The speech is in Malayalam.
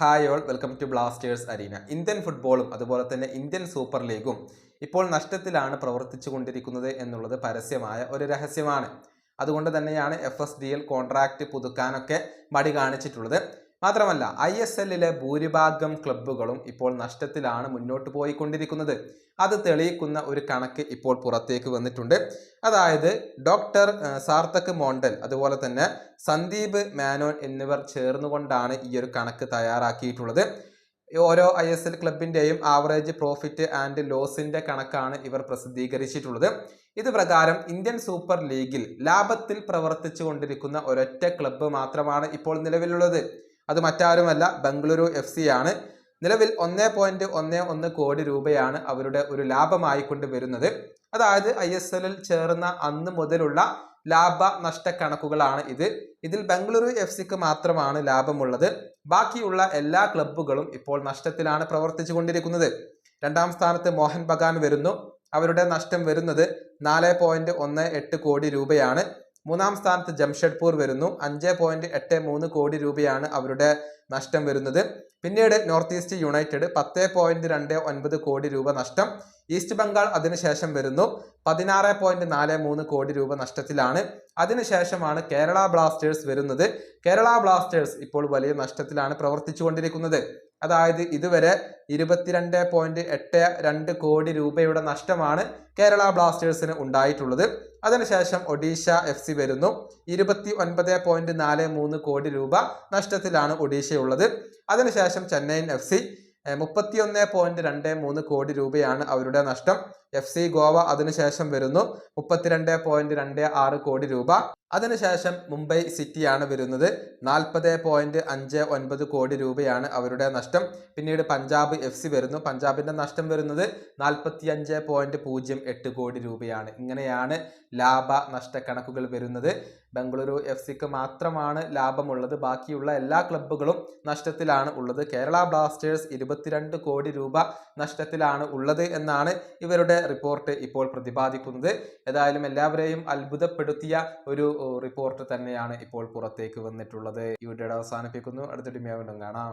Hi all welcome to Blasters arena Indian ഫുട്ബോളും അതുപോലെ തന്നെ ഇന്ത്യൻ സൂപ്പർ ലീഗും ഇപ്പോൾ നഷ്ടത്തിലാണ് പ്രവർത്തിച്ചു കൊണ്ടിരിക്കുന്നത് എന്നുള്ളത് പരസ്യമായ ഒരു രഹസ്യമാണ്. അതുകൊണ്ട് തന്നെയാണ് F S D L contract പുതുക്കാനൊക്കെ മടി കാണിച്ചിട്ടുള്ളത്. മാത്രമല്ല ഐ എസ് എല്ലിലെ ഭൂരിഭാഗം ക്ലബ്ബുകളും ഇപ്പോൾ നഷ്ടത്തിലാണ് മുന്നോട്ട് പോയിക്കൊണ്ടിരിക്കുന്നത്. അത് തെളിയിക്കുന്ന ഒരു കണക്ക് ഇപ്പോൾ പുറത്തേക്ക് വന്നിട്ടുണ്ട്. അതായത് ഡോക്ടർ സാർത്തക് മോണ്ടൽ അതുപോലെ തന്നെ സന്ദീപ് മാനോൻ എന്നിവർ ചേർന്നുകൊണ്ടാണ് ഈ ഒരു കണക്ക് തയ്യാറാക്കിയിട്ടുള്ളത്. ഓരോ ഐ എസ് എൽ ക്ലബിന്റെയും ആവറേജ് പ്രോഫിറ്റ് ആൻഡ് ലോസിന്റെ കണക്കാണ് ഇവർ പ്രസിദ്ധീകരിച്ചിട്ടുള്ളത്. ഇത് പ്രകാരം ഇന്ത്യൻ സൂപ്പർ ലീഗിൽ ലാഭത്തിൽ പ്രവർത്തിച്ചു കൊണ്ടിരിക്കുന്ന ഒരൊറ്റ ക്ലബ്ബ് മാത്രമാണ് ഇപ്പോൾ നിലവിലുള്ളത്. അത് മറ്റാരുമല്ല ബംഗളൂരു എഫ് ആണ് നിലവിൽ ഒന്നേ പോയിന്റ് ഒന്ന് ഒന്ന് കോടി രൂപയാണ് അവരുടെ ഒരു ലാഭമായിക്കൊണ്ട് വരുന്നത്. അതായത് ഐ എസ് എല്ലിൽ ചേർന്ന അന്ന് മുതലുള്ള ലാഭ നഷ്ട കണക്കുകളാണ് ഇത്. ഇതിൽ ബംഗളൂരു എഫ് സിക്ക് മാത്രമാണ് ലാഭമുള്ളത്. ബാക്കിയുള്ള എല്ലാ ക്ലബ്ബുകളും ഇപ്പോൾ നഷ്ടത്തിലാണ് പ്രവർത്തിച്ചു കൊണ്ടിരിക്കുന്നത് രണ്ടാം സ്ഥാനത്ത് മോഹൻ ബഗാൻ വരുന്നു. അവരുടെ നഷ്ടം വരുന്നത് നാല് പോയിന്റ് ഒന്ന് എട്ട് കോടി രൂപയാണ്. മൂന്നാം സ്ഥാനത്ത് ജംഷഡ്പൂർ വരുന്നു. അഞ്ച് പോയിന്റ് എട്ട് മൂന്ന് കോടി രൂപയാണ് അവരുടെ നഷ്ടം വരുന്നത്. പിന്നീട് നോർത്ത് ഈസ്റ്റ് യുണൈറ്റഡ് പത്ത് പോയിന്റ് രണ്ട് ഒൻപത് കോടി രൂപ നഷ്ടം. ഈസ്റ്റ് ബംഗാൾ അതിനുശേഷം വരുന്നു. പതിനാറ് പോയിന്റ് നാല് മൂന്ന് കോടി രൂപ നഷ്ടത്തിലാണ്. അതിനുശേഷമാണ് കേരള ബ്ലാസ്റ്റേഴ്സ് വരുന്നത്. കേരള ബ്ലാസ്റ്റേഴ്സ് ഇപ്പോൾ വലിയ നഷ്ടത്തിലാണ് പ്രവർത്തിച്ചുകൊണ്ടിരിക്കുന്നത്. അതായത് ഇതുവരെ ഇരുപത്തിരണ്ട് പോയിന്റ് എട്ട് രണ്ട് കോടി രൂപയുടെ നഷ്ടമാണ് കേരള ബ്ലാസ്റ്റേഴ്സിന് ഉണ്ടായിട്ടുള്ളത്. അതിനുശേഷം ഒഡീഷ എഫ് സി വരുന്നു. ഇരുപത്തി ഒൻപത് പോയിന്റ് നാല് മൂന്ന് കോടി രൂപ നഷ്ടത്തിലാണ് ഒഡീഷയുള്ളത്. അതിനുശേഷം ചെന്നൈയിൻ എഫ് സി. മുപ്പത്തിയൊന്ന് പോയിന്റ് രണ്ട് മൂന്ന് കോടി രൂപയാണ് അവരുടെ നഷ്ടം. എഫ് സി ഗോവ അതിനുശേഷം വരുന്നു. മുപ്പത്തിരണ്ട് പോയിന്റ് രണ്ട് ആറ് കോടി രൂപ. അതിനുശേഷം മുംബൈ സിറ്റിയാണ് വരുന്നത്. നാൽപ്പത് പോയിന്റ് അഞ്ച് ഒൻപത് കോടി രൂപയാണ് അവരുടെ നഷ്ടം. പിന്നീട് പഞ്ചാബ് എഫ് സി വരുന്നു. പഞ്ചാബിന്റെ നഷ്ടം വരുന്നത് നാൽപ്പത്തി അഞ്ച് പോയിന്റ് പൂജ്യം എട്ട് കോടി രൂപയാണ്. ഇങ്ങനെയാണ് ലാഭ നഷ്ടക്കണക്കുകൾ വരുന്നത്. ബംഗളൂരു എഫ് സിക്ക് മാത്രമാണ് ലാഭമുള്ളത്. ബാക്കിയുള്ള എല്ലാ ക്ലബ്ബുകളും നഷ്ടത്തിലാണ് ഉള്ളത്. കേരള ബ്ലാസ്റ്റേഴ്സ് ഇരുപത്തിരണ്ട് കോടി രൂപ നഷ്ടത്തിലാണ് ഉള്ളത് എന്നാണ് ഇവരുടെ റിപ്പോർട്ട് ഇപ്പോൾ പ്രതിപാദിക്കുന്നത്. ഏതായാലും എല്ലാവരെയും അത്ഭുതപ്പെടുത്തിയ ഒരു റിപ്പോർട്ട് തന്നെയാണ് ഇപ്പോൾ പുറത്തേക്ക് വന്നിട്ടുള്ളത്. ഈ അവസാനിപ്പിക്കുന്നു. അടുത്ത ഡിമിയാവിനും കാണാം.